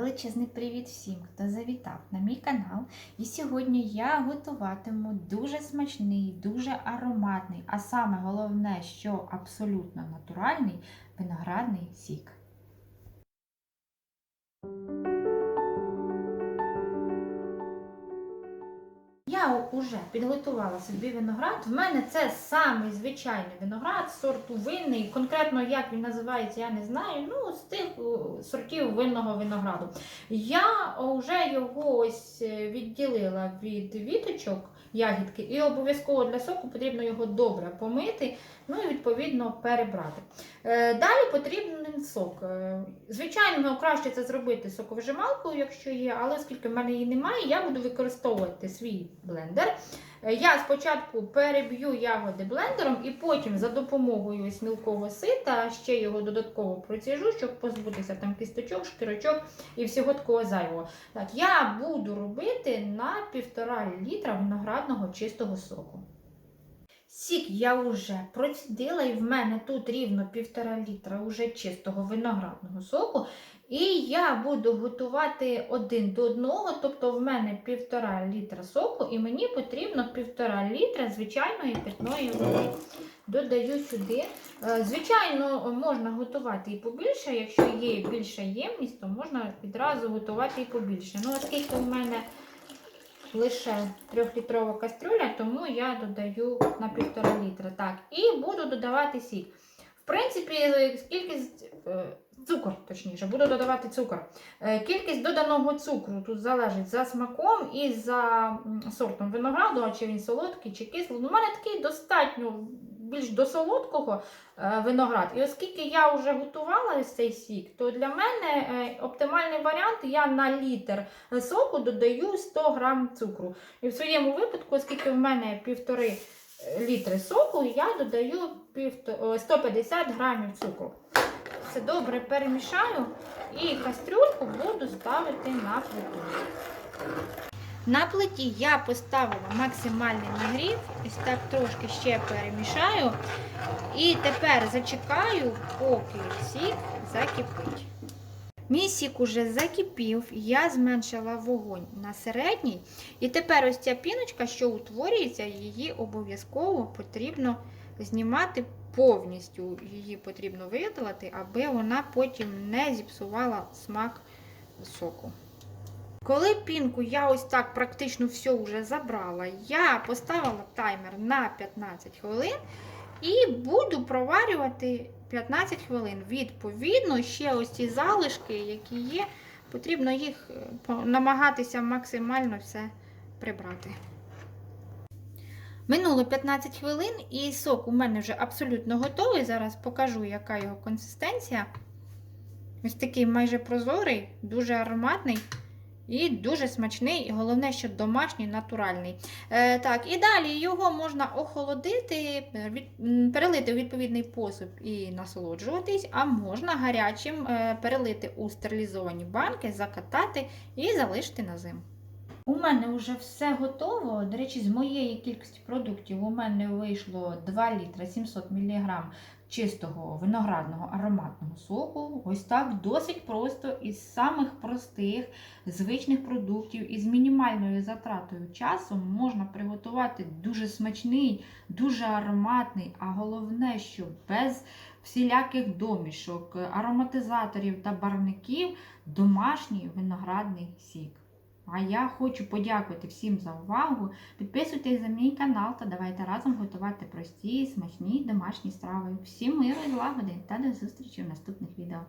Величезний привіт всім, хто завітав на мій канал. І сьогодні я готуватиму дуже смачний, дуже ароматний, а саме головне, що абсолютно натуральний виноградний сік. Я вже підготувала собі виноград. В мене це самий звичайний виноград сорту винний. Конкретно як він називається, я не знаю. Ну, з тих сортів винного винограду. Я вже його ось е, відділила від віточок ягідки, і обов'язково для соку потрібно його добре помити, ну і відповідно перебрати. Е, Далі потрібен сок. Е, Звичайно, краще це зробити соковижималкою, якщо є, але оскільки в мене її немає, я буду використовувати свій блендер. Е, Я спочатку переб'ю ягоди блендером і потім за допомогою ось сита ще його додатково проціжу, щоб позбутися там кісточок, шкірочок і всього такого зайвого. Так, я буду робити на півтора літра виноградного чистого соку. Сік я вже процідила, і в мене тут рівно півтора літра уже чистого виноградного соку. І я буду готувати один до одного, тобто в мене півтора літра соку, і мені потрібно півтора літра звичайної питної води. Додаю сюди. Е, Звичайно, можна готувати і побільше, якщо є більша ємність, то можна відразу готувати і побільше. Ну, оскільки в мене лише 3-літрова кастрюля, тому я додаю на півтора літра. Так, і буду додавати сік. В принципі, кількість е, цукор, точніше, буду додавати цукор. Е, Кількість доданого цукру тут залежить за смаком і за сортом винограду, чи він солодкий, чи кислий. Ну, У мене такий достатньо більш до солодкого е, виноград. І оскільки я вже готувала цей сік, то для мене оптимальний варіант я на літр соку додаю 100 грам цукру. І в своєму випадку, оскільки в мене півтори літри соку, я додаю 150 грамів цукру. Все добре перемішаю і кастрюльку буду ставити на плиту. На плиті я поставила максимальний нагрів, ось так трошки ще перемішаю. І тепер зачекаю, поки сік закипить. Мій сік уже закипів, я зменшила вогонь на середній. І тепер ось ця піночка, що утворюється, її обов'язково потрібно знімати повністю. Її потрібно видалити, аби вона потім не зіпсувала смак соку. Коли пінку я ось так практично все вже забрала, я поставила таймер на 15 хвилин і буду проварювати 15 хвилин. Відповідно, ще ось ці залишки, які є, потрібно їх е, намагатися максимально все прибрати. Минуло 15 хвилин, і сок у мене вже абсолютно готовий. Зараз покажу, яка його консистенція. Ось такий майже прозорий, дуже ароматний. І дуже смачний, і головне, що домашній, натуральний. Е, так, І далі його можна охолодити, від, перелити у відповідний посуд і насолоджуватись, а можна гарячим е, перелити у стерилізовані банки, закатати і залишити на зиму. У мене вже все готово. До речі, з моєї кількості продуктів у мене вийшло 2 літра 700 мг чистого виноградного ароматного соку. Ось так досить просто із самих простих звичних продуктів із мінімальною затратою часу можна приготувати дуже смачний, дуже ароматний, а головне, що без всіляких домішок, ароматизаторів та барвників домашній виноградний сік. А я хочу подякувати всім за увагу. Підписуйтесь за мій канал та давайте разом готувати прості, смачні домашні страви. Всім миру і злагоди та до зустрічі в наступних відео.